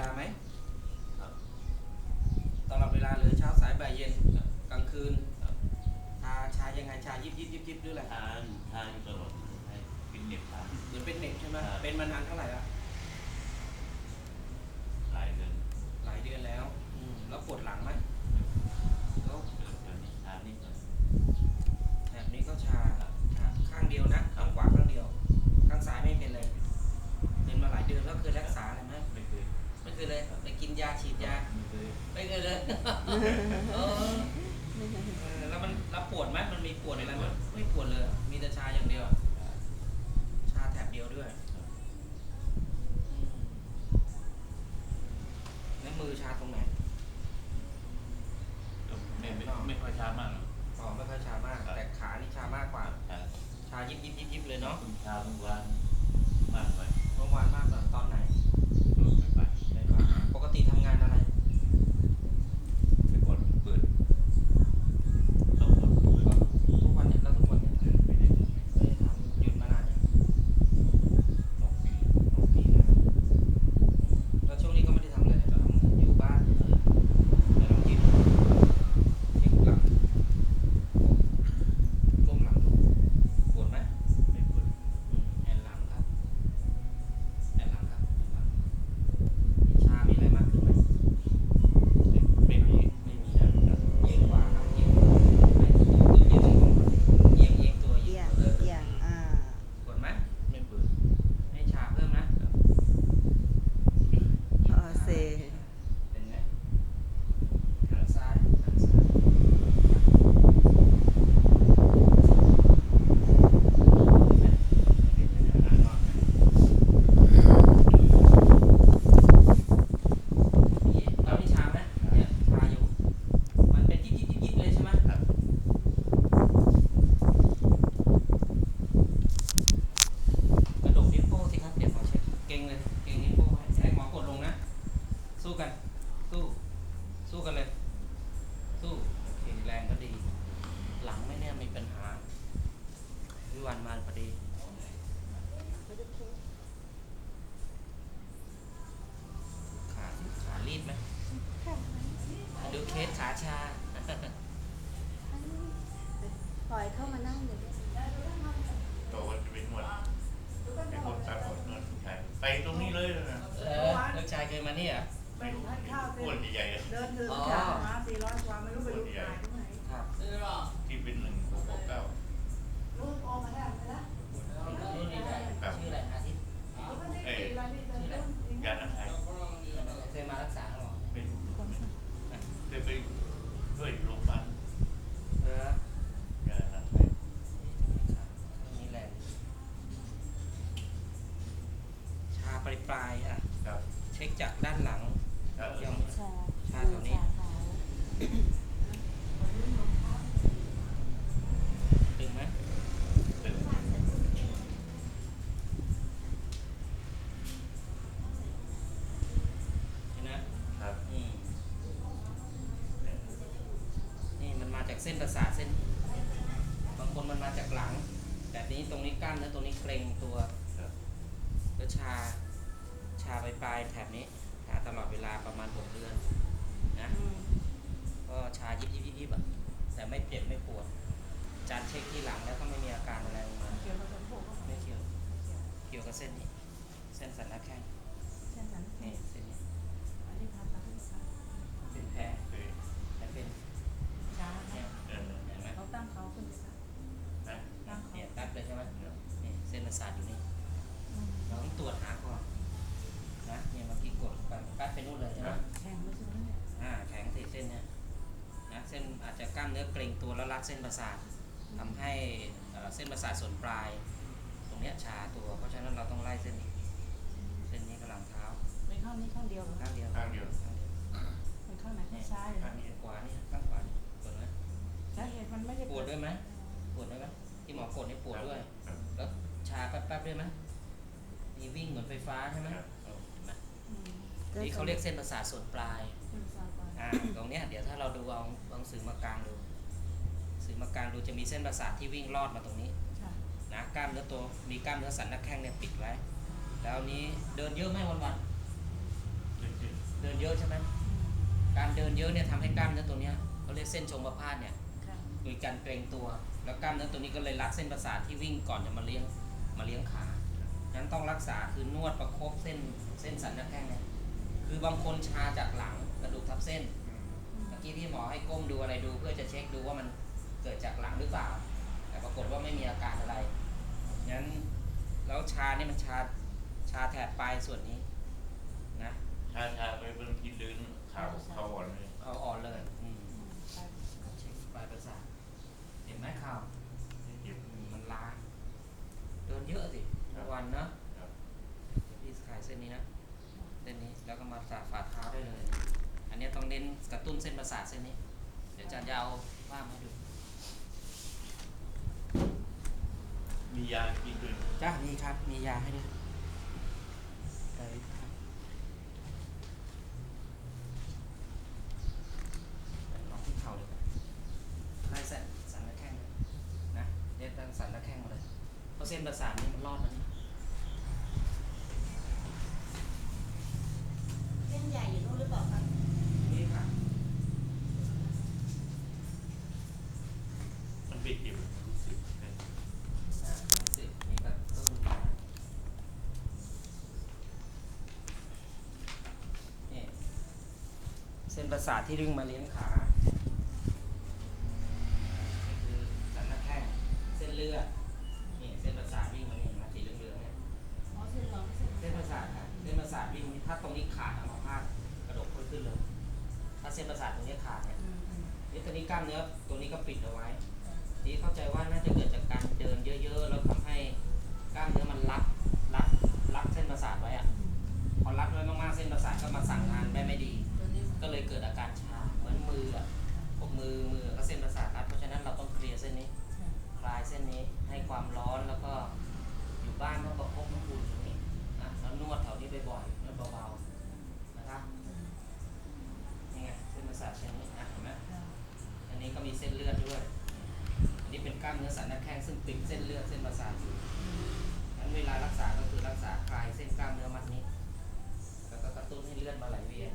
ลาไหมครับตลอดเวลาหรือเช้าสายบ่ายเย็นครับกลางคืนครับชาชายังไงชายิบยิบยิบยิบหรืออะไรทานทานอยู่ตลอดให้กินเน็บทานหรือเป็นเน็ตใช่ไหมครับเป็นมานานเท่าไหร่ละหลายเดือนหลายเดือนแล้วอืมแล้วปวดหลังไหม เคยเลยไปกินยาฉีดยาไม่เคยไม่เคยเลยเออเออแล้วมันรับปวดไหมมันมีปวดอะไรไหมไม่ปวดเลย มีแต่ชาอย่างเดียว ชาแถบเดียวด้วยอืมแล้วมือชาตรงไหนก็ไม่ไม่ไม่ค่อยช้ามากหรอกอ๋อไม่ค่อยชามากครับแต่ขานี่ชามากกว่าทานชายิบยิบยิบยิบเลยเนาะทุกเช้าทุกวันมากไป เมื่อวานมากกว่าตอนไห ชา ปล่อยเข้ามานั่งเลยบอกว่าจะเป็นหมดเป็นคนตาบอดนอนผู้ชายไปตรงนี้เลยนะเออลูกชายเคยมานี่เหรอะไม่รู้อ้วนใหญ่ๆอะ เดินถืออ๋อ ขามาสี่ร้อยกว่าไม่รู้ไปดูขายที่ไหน ครับ ที่เป็นหนึ่งหกหกเก้า ลูกออกมาได้ไหมล่ะ นี่นี่อะไรชื่ออะไรอาทิตย์ เอ้ยยาอาหาร เคยมารักษาหรอ ไม่รู้เคยไปช่วยโรงพยาบาล เออยาอาหาร นี่แหละชาปลายปลายๆอะ ครับ เช็คจากด้านหลัง ครับ ยัง ชา ชาแถวนี้ ชาเท้า ตึงไหม ตึง เห็นนะครับ อืมนี่มันมาจากเส้นประสาทเส้น บางคนมันมาจากหลัง แบบนี้ตรงนี้กล้ามเนื้อตรงนี้เกร็งตัวครับแล้วชาชาปลายปลายๆแถบนี้ชาตลอดเวลาประมาณหกเดือนนะอืมก็ชายิบยิบยิบยิบอะแต่ไม่เจ็บไม่ปวดจานเช็คที่หลังแล้วก็ไม่มีอาการอะไรออกมาเกี่ยวกับสมบูรณ์ไม่เกี่ยวเกี่ยวกับเส้นนี้ เส้นสันหน้าแข้งเช่นนั้นนี่เส้นนี้อัน ตัวแล้วรัดเส้นประสาททำให้เอ่อเส้นประสาทส่วนปลาย ตรงเนี้ยชาตัว เพราะฉะนั้นเราต้องไล่เส้นนี้เส้นนี้กำลังเท้าไม่ข้างนี้ข้างเดียวเหรอข้างเดียวข้างเดียวข้างเดียวมันข้างไหนนี่ข้างซ้ายเหรอข้างนี้ขวานี่ข้างขวานี่ปวดไหมสาเหตุมันไม่ได้ปวดด้วยไหมปวดด้วยไหมที่หมอกดนี่ปวดด้วยครับแล้วชาแป๊บๆด้วยไหมมีวิ่งเหมือนไฟฟ้าใช่ไหมครับเห็นไหมอืมนี่เขาเรียกเส้นประสาทส่วนปลายเป็นซ้ายไปอ่าตรงเนี้ยเดี๋ยวถ้าเราดูเอาเอาสื่อมากลางดู สื่อมากลางดูจะมีเส้นประสาทที่วิ่งลอดมาตรงนี้ค่ะนะกล้ามเนื้อตัวมีกล้ามเนื้อสันหน้าแข้งเนี่ยปิดไว้ แล้วนี้เดินเยอะไหมวันวันเดินเดินเยอะใช่ไหมการเดินเยอะเนี่ยทำให้กล้ามเนื้อตัวเนี้ยเขาเรียกเส้นชมประพาสเนี่ยค่ะมีการเกร็งตัว แล้วกล้ามเนื้อตัวนี้ก็เลยรัดเส้นประสาทที่วิ่งก่อนจะมาเลี้ยงมาเลี้ยงขาฉะนั้นต้องรักษาคือนวดประคบเส้นเส้นสันหน้าแข้งเนี่ยคือบางคนชาจากหลังกระดูกทับเส้นเมื่อกี้ที่หมอให้ก้มดูอะไรดูเพื่อจะเช็คดูว่ามัน เกิดจากหลังหรือเปล่า แต่ปรากฏว่าไม่มีอาการอะไรงั้นแล้วชาเนี่ยมันชาชาแถบปลายส่วนนี้นะชาชาไปบางทีลื่นขาเขาอ่อนเลยเอาอ่อนเลยอืมไปเช็คปลายประสาทเห็นไหมข่าวเจ็บอืมมันล้าเดินเยอะสิครับวันเนอะครับเดี๋ยวพี่ขายเส้นนี้นะเส้นนี้แล้วก็มาสาฝ่าเท้าได้เลย อันเนี้ยต้องเน้นกระตุ้นเส้นประสาทเส้นนี้ เดี๋ยวอาจารย์จะเอาภาพมาให้ดู มียากินด้วยจ้ามีครับ มียาให้ด้วยได้ครับลองที่เข่าเลยครับไล่สันสันตะแข้งเลยนะเรียกตั้งสันตะแข้งมาเลย เพราะเส้นประสาทนี่มันรอดแล้วนี่ เส้นใหญ่อยู่นู่นหรือเปล่าคะ นี่ค่ะ มันบิดอยู่รู้สึกนะ อ่าสิมีกระตุ้นนี่เส้น ประสาทที่ดึงมาเลี้ยงขานี่คือสันตะแข้งเส้นเลือดนี่เส้นประสาทวิ่งมานี่เห็นไหมสีเหลืองๆเนี่ยอ๋อเส้นรองเส้นเส้นประสาทครับเส้นประสาทวิ่งนี่ถ้าตรงนี้ขาดอัมาพาตกระดกขึ้นขึ้นเลย ถ้าเส้นประสาทตรงนี้ขาดเนี่ยอืมอืมนี่ตัวนี้กล้ามเนื้อตัวนี้ก็ปิดเอาไว้ทีเข้าใจว่าน่าจะเกิดจากการเดินเยอะๆ แล้วทำให้กล้ามเนื้อมันรัดรัดรัดเส้นประสาทไว้อะพอรัดไว้มากๆเส้นประสาทก็มาสั่งงานได้ไม่ดีตัวนี้ ก็เลยเกิดอาการชาเหมือนมืออะพวกมือมือก็เส้นประสาทรัดเพราะฉะนั้นเราต้องเคลียร์เส้นนี้ คลายเส้นนี้ให้ความร้อนแล้วก็อยู่บ้านต้องประคบน้ำอุ่นตรงนี้นะแล้วนวดแถวนี้บ่อยๆนวดเบาๆนะครับนี่ไงเส้นประสาทเส้นนี้นะเห็นไหมอันนี้ก็มีเส้นเลือดด้วยอันนี้เป็นกล้ามเนื้อสันหน้าแข้งซึ่งติดเส้นเลือดเส้นประสาทอยู่งั้นเวลารักษาก็คือรักษาคลายเส้นกล้ามเนื้อมัดนี้ แล้วก็กระตุ้นให้เลือดมาไหลเวียน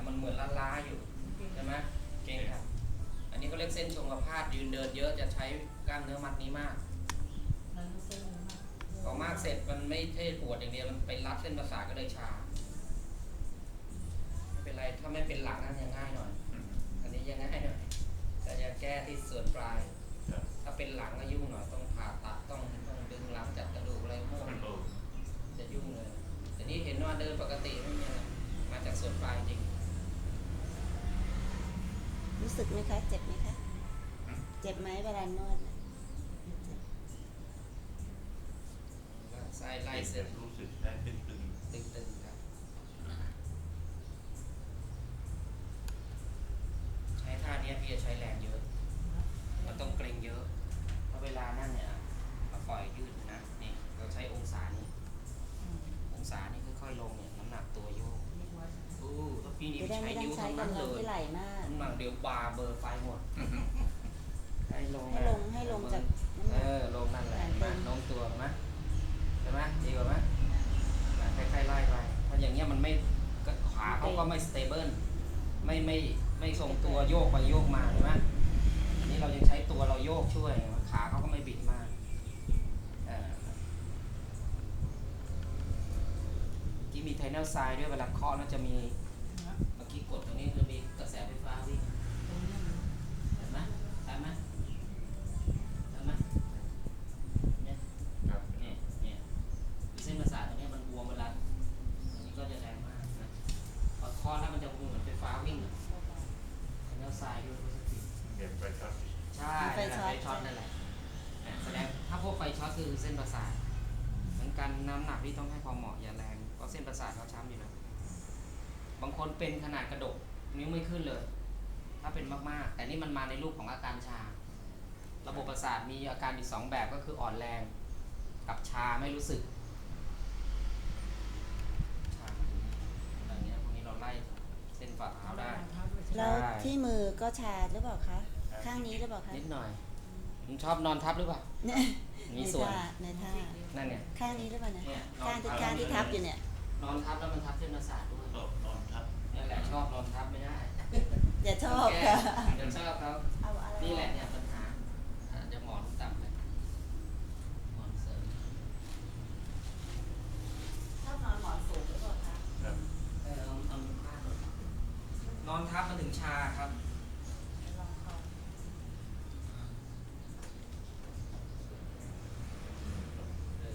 แต่มันเหมือนล้าๆอยู่ใช่ไหมเก่งครับ อันนี้เขาเรียกเส้นชงกระพาดยืนเดินเยอะจะใช้กล้ามเนื้อมัดนี้มากมันเส้นเลยมากพอมากเสร็จมันไม่ใช่ปวดอย่างเดียวมันไปรัดเส้นประสาทก็เลยชาไม่เป็นไรถ้าไม่เป็นหลังนั่นยังง่ายหน่อยอืมอันนี้ยังง่ายหน่อยแต่จะแก้ที่ส่วนปลายครับถ้าเป็นหลังก็ยุ่งหน่อยต้องผ่าตัดต้องต้องดึงหลังจัดกระดูกอะไรพวกมันโลจะยุ่งเลยแต่นี่เห็นว่าเดินปกติไม่มีอะไรมาจากส่วนปลายจริง รู้สึกไหมคะ เจ็บไหมคะ เจ็บไหมเวลานวดน่ะแล้วไส้ไล่ไล่เสเส้ร็นจรู้สึกได้ตึงตึงๆครับ ใช้ท่าเนี้ยพี่จะใช้แรงเยอะ มันต้องเกรงเยอะเพราะเวลานั่นเนี่ยเราปล่อยยืดนะ นี่เราใช้องศานี้อืมองศานี้ค่อยๆลงเนี่ยน้ำหนักตัวโยกเรียกว่าอู้ถ้าพี่นี่จะได้ใช้ไม่ต้อนิ้งวใช้ทั้งนั้นกำลัเลงย เดี๋ยวบาร์เบอร์ไฟหมด ให้ลงให้นะลงให้ลงจากน้ำหเอนักอลงนั่นแหละแรงเห็นไหมตึงโน้มตัวเห็นไหมใช่ไหมดีกว่าไหมนะค่อยๆไล่ไปเพราะอย่างเงี้ยมันไม่ก็ขาเขาก็ไม่สเตเบิลไม่ไม่ไม่ทรงตัวโยกไปโยกมาใช่ไหมอันนี้เรายังใช้ตัวเราโยกช่วยขาเขาก็ไม่บิดมากเออเมื่อกี้มีไทเนลไซด์ด้วยเวลาเคาะแล้วจะมีนะเมื่อกี้กดตรงนี้จะมีกระแสไฟฟ้าวิ่ง ตรงนี้มัน เห็นไหมได้ไหมได้ไหมเนี่ย ๆครับ เนี่ยเนี่ยเส้นประสาทตรงเนี้ยมันบวมเวลาอันนี้ก็จะแรงมากนะพอเคอแล้วมันจะเหมือนไฟฟ้าวิ่งอะแล้วทรายด้วยก็จะติด เดี๋ยวไปช็อต ใช่นั่นแหละไฟช็อตนั่นแหละเนี่ยแสดงถ้าพวกไฟช็อตคือเส้นประสาทเหมือนกันน้ำหนักที่ต้องให้พอเหมาะอย่าแรงเพราะเส้นประสาทเขาช้ำอยู่แล้วบางคนเป็นขนาดกระดกนิ้วไม่ขึ้นเลย ถ้าเป็นมากๆ แต่นี่มันมาในรูปของอาการชา ระบบประสาทมีอาการอีกสองแบบก็คืออ่อนแรง กับชาไม่รู้สึก ชาอย่างเงี้ยพวกนี้เราไล่เส้นฝ่าเท้าได้เท้าด้วยใช่ไหมแล้วใช่ที่มือก็ชาหรือเปล่าคะ ข้างนี้หรือเปล่าคะนิดหน่อยมึงชอบนอนทับหรือเปล่าเนี่ยมีในส่วนท่าในท่านั่นเนี่ยข้างนี้หรือเปล่าเนี่ยเนี่ยข้างที่นอนข้างที่ทับอยู่เนี่ย นอนทับแล้วมันทับเส้นประสาทด้วยโดดนอนทับนี่แหละชอบนอนทับไม่ได้อย่าชอบค่ะเดี๋ยวชอบเขาเอาอะไรนี่แหละเนี่ยปัญหาอะเดี๋ยวหมอนต่ำเลยหมอนเสริม ชอบนอนหมอนสูงหรือเปล่าคะ ครับ เออเอาเอาผ้าหน่อยนอนทับมันถึงชาครับ ลองก่อน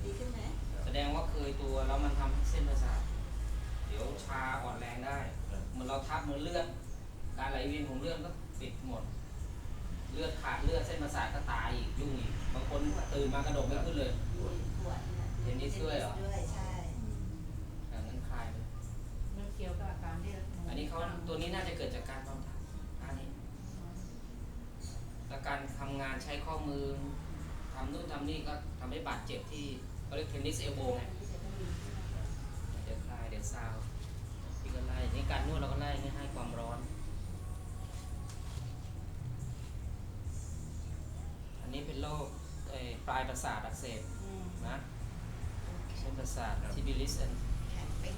ดีขึ้นไหม แส ดงว่าเคยตัวแล้วมันทำให้เส้นประสาทเดี๋ยวชาอ่อนแรงได้เหมือนเราทับเหมือนเลือดการไหลเวียนของเลือดก็ปิดหมด เลือดขาดเลือดเส้นประสาทก็ตายอีกยุ่งอีกบางคนตื่นมากระโดดไม่ขึ้นเลยมีปวดเนี่ยเห็นนิดด้วยเหรอด้วยใช่อย่างนั้นคลายเลยมันเกี่ยวกับอาการที่อันนี้เขาตัวนี้น่าจะเกิดจากการนอนทับอันนี้และการทำงานใช้ข้อมือทำนู่นทำนี่ก็ทำให้บาดเจ็บที่ เขาเรียกเทนนิสเอลโบไงเดี๋ยวคลายเดี๋ยวซาวพี่ก็ไล่นี่การนวดเราก็ไล่นี่ให้ความร้อน อันนี้เป็นโรคเอ่อปลายประสาทอักเสบอืมนะเส้นประสาททิบิลิสแข็งเป็น